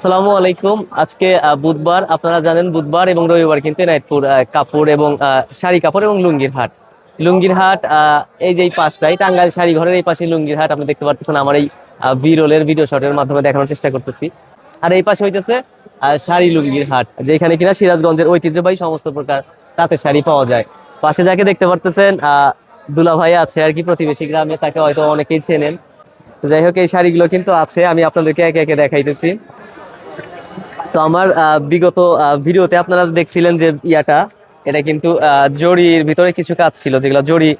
আসসালামু আলাইকুম। আজকে বুধবার, আপনারা জানেন বুধবার এবং রবিবার কিন্তু নাইটপুর কাপড় এবং শাড়ি কাপড় এবং লুঙ্গির হাট। লুঙ্গির হাট এই যে পাশটাই, টাঙ্গাইল শাড়ি ঘরের এই পাশে লুঙ্গির হাট, আপনি দেখতে পাচ্ছেন আমার এই বিরলের ভিডিও শটের মাধ্যমে দেখানোর চেষ্টা করতেছি। আর এই পাশে হইতেছে শাড়ি লুঙ্গির হাট, যেখানে কিনা সিরাজগঞ্জের ঐতিহ্যবাহী সমস্ত প্রকার তাঁতের শাড়ি পাওয়া যায়। পাশে যাকে দেখতে পারতেছেন দুলা ভাই আছে আর কি প্রতিবেশী গ্রামে, তাকে হয়তো অনেকেই চেনেন। যাই হোক, এই শাড়িগুলো কিন্তু আছে, আমি আপনাদেরকে একে একে দেখাইতেছি। তো আমার বিগত ভিডিওতে আপনারা দেখছিলেন যে ইয়াটা, এটা কিন্তু জরির ভিতরে কিছু কাজ ছিল, যেগুলো জরি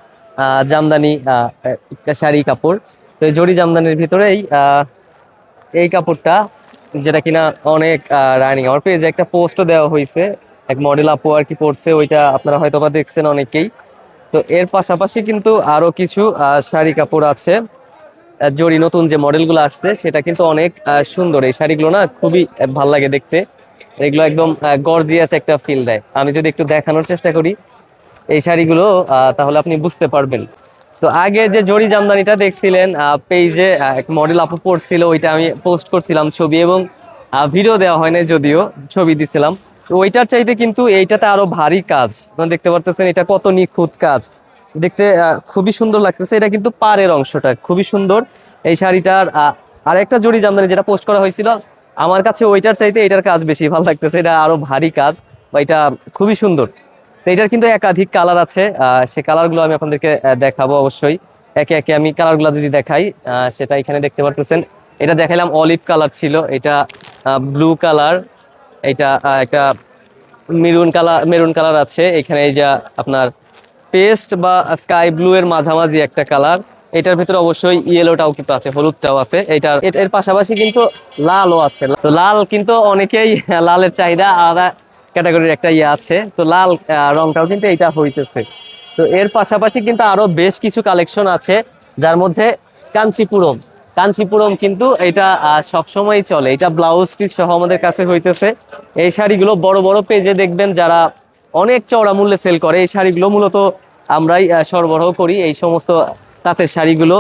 জামদানি শাড়ি কাপড়। তো এই জরি জামদানির ভিতরেই এই কাপড়টা, যেটা কিনা অনেক রানিং আমার পেজে একটা পোস্টও দেওয়া হয়েছে এক মডেল আপু আর কি পড়ছে, ওইটা আপনারা হয়তো বা দেখছেন অনেকেই। তো এর পাশাপাশি কিন্তু আরও কিছু শাড়ি কাপড় আছে। জরি, নতুন যে মডেলগুলো আসছে, সেটা কিন্তু অনেক সুন্দর। এই শাড়িগুলো না খুবই ভালো লাগে দেখতে। এগুলো একদম গর্জিয়াস একটা ফিল দেয়। আমি যদি একটু দেখানোর চেষ্টা করি, এই শাড়িগুলো তাহলে আপনি বুঝতে পারবেন। তো আগে যে জরি জামদানিটা দেখছিলেন পেজে এক মডেল আপু পড়ছিল, ওইটা আমি পোস্ট করছিলাম ছবি এবং ভিডিও দেওয়া হয় না যদিও, ছবি দিছিলাম। তো ওইটার চাইতে কিন্তু এইটাতে আরও ভারী কাজ। দেখতে পারতেছেন, এটা কত নিখুঁত কাজ। দেখতে খুবই সুন্দর লাগতেছে। এটা কিন্তু পাড়ের অংশটা খুবই সুন্দর। এই শাড়িটার আহ, আরেকটা জরি জামদানি যেটা পোস্ট করা হয়েছিল আমার কাছে ওইটার চাইতে এটার কাজ বেশি ভালো লাগতেছে। এটা আরও ভারী কাজ বা এটা খুবই সুন্দর। তো এটার কিন্তু একাধিক কালার আছে সে কালারগুলো আমি আপনাদেরকে দেখাবো অবশ্যই। একে একে আমি কালারগুলো যদি দেখাই সেটা এখানে দেখতে পারতেছেন। এটা দেখাইলাম অলিভ কালার ছিল এটা ব্লু কালার এটা একটা মেরুন কালার মেরুন কালার আছে। এখানে এই যে আপনার পেস্ট বা স্কাই ব্লু এর মাঝামাঝি একটা কালার। এটার ভিতরে অবশ্যই ইয়েলোটাও কিন্তু আছে, হলুদটাও আছে। এটার এর পাশাপাশি কিন্তু লালও আছে। তো লাল কিন্তু অনেকেই লালের চাহিদা আলাদা ক্যাটাগরির একটা ইয়ে আছে। তো লাল রংটাও কিন্তু এটা হইতেছে। তো এর পাশাপাশি কিন্তু আরও বেশ কিছু কালেকশন আছে, যার মধ্যে কাঞ্চিপুরম। কাঞ্চিপুরম কিন্তু এটা সব সময় চলে। এটা ব্লাউজ পিস সহ আমাদের কাছে হইতেছে। এই শাড়িগুলো বড় বড় পেজে দেখবেন যারা অনেক চওড়া মূল্যে সেল করে। এই শাড়িগুলো মূলত আমরাই সরবরাহ করি। এই সমস্ত তাঁতের শাড়িগুলো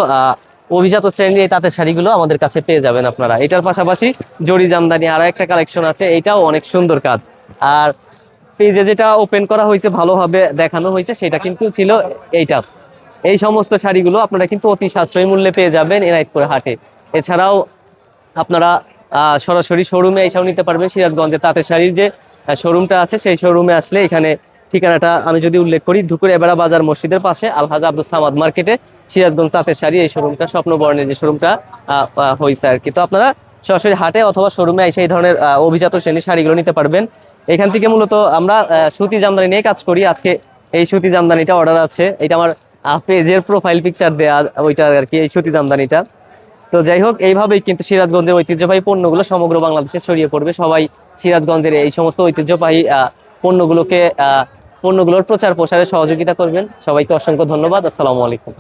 অভিজাত শ্রেণির এই তাঁতের শাড়িগুলো আমাদের কাছে পেয়ে যাবেন আপনারা। এটার পাশাপাশি জরি জামদানি আরও একটা কালেকশন আছে। এটাও অনেক সুন্দর কাজ। আর পেজে যেটা ওপেন করা হয়েছে, ভালোভাবে দেখানো হয়েছে, সেটা কিন্তু ছিল এইটা। এই সমস্ত শাড়িগুলো আপনারা কিন্তু অতি সাশ্রয়ী মূল্যে পেয়ে যাবেন এনাইতপুর হাটে। এছাড়াও আপনারা সরাসরি শোরুমে এসেও নিতে পারবেন সিরাজগঞ্জে তাঁতের শাড়ির যে শোরুমটা আছে, সেই শোরুমে আসলে এখানে ঠিকানাটা আমি যদি উল্লেখ করি, ধুকুর এবারা বাজার মসজিদের পাশে আলহাজ আব্দুল সামাদ মার্কেটে সিরাজগঞ্জ তাঁতের শাড়ি, এই শোরুমটা স্বপ্নবর্ণের যে শোরুমটা হয়েছে আর কি। তো আপনারা সরাসরি হাটে অথবা শোরুমে এসে এই ধরনের অভিজাত শ্রেণির শাড়িগুলো নিতে পারবেন। এখান থেকে মূলত আমরা সুতি জামদানি নিয়ে কাজ করি। আজকে এই সুতি জামদানিটা অর্ডার আছে। এটা আমার পেজের প্রোফাইল পিকচার দেয়া, ওইটা আর কি, এই সুতি জামদানিটা। তো যাই হোক, এইভাবেই কিন্তু সিরাজগঞ্জের ঐতিহ্যবাহী পণ্যগুলো সমগ্র বাংলাদেশে ছড়িয়ে পড়বে। সবাই সিরাজগঞ্জের এই সমস্ত ঐতিহ্যবাহী পণ্যগুলোকে পণ্যগুলোর প্রচার প্রসারে সহযোগিতা করবেন। সবাইকে অসংখ্য ধন্যবাদ। আসসালামু আলাইকুম।